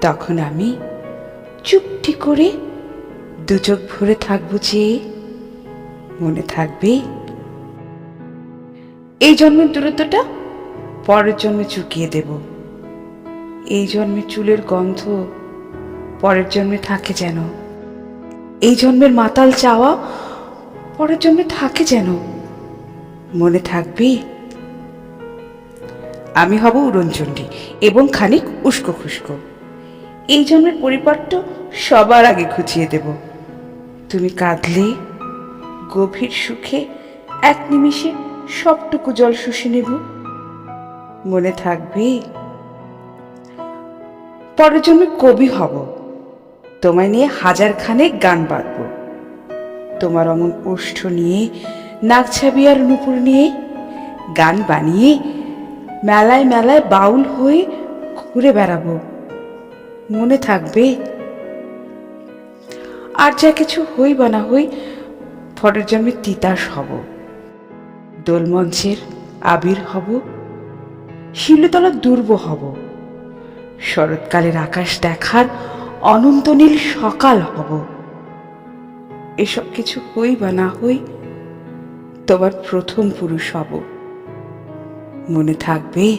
তখন আমি চুপটি করে দু চোখ ভরে থাকব যে মনে থাকবে। এই জন্মের দূরত্বটা পরের জন্মে চুকিয়ে দেব। এই জন্মে চুলের গন্ধ পরের জন্মে থাকে যেন। এই জন্মের মাতাল চাওয়া পরের জন্মে থাকে যেন। মনে থাকবে আমি হব উড়নচণ্ডী এবং খানিক উস্কো খুস্কো। এই জন্মের পরিপাট্য সবার আগে খুঁজিয়ে দেব। তুমি কাঁদলে, গভীর সুখে এক নিমিষে সবটুকু জল শুষে নেব। মনে থাকবে, পরের জন্মে কবি হব। তোমায় নিয়ে হাজার খানেক গান বাঁধব তোমার অমন ওষ্ঠ নিয়ে নাকছাবি আর নুপুর নিয়ে গান বানিয়ে, মেলায় মেলায় বাউল হয়ে ঘুরে বেড়াবো। মনে থাকবে। আর যা কিছু হই বা না হই পরের জন্মে তিতাস হব। দোলমঞ্চের আবির হব। শিলতলা দুর্ব হব। শরৎকালের আকাশ দেখার অনন্ত নীল সকাল হব। এসব কিছু হই বা না হই, তোমার প্রথম পুরুষ হব। মনে থাকবে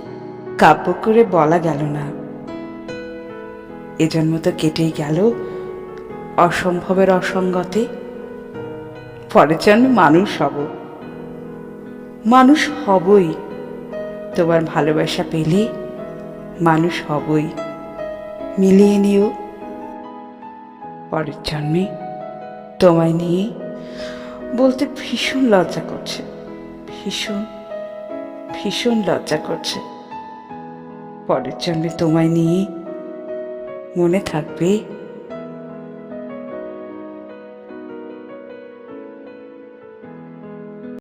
কাব্য করে বলা গেল না। এ জন্ম তো কেটেই গেল অসম্ভবের অসঙ্গতে। পরের জন্মে মানুষ হব। মানুষ হবই। তোমার ভালোবাসা পেলে মানুষ হবই। মিলিয়ে নিও। পরের জন্মে তোমায় নিয়ে বলতে ভীষণ লজ্জা করছে। ভীষণ ভীষণ লজ্জা করছে। পরের জন্মে তোমায় নিয়ে মনে থাকবে।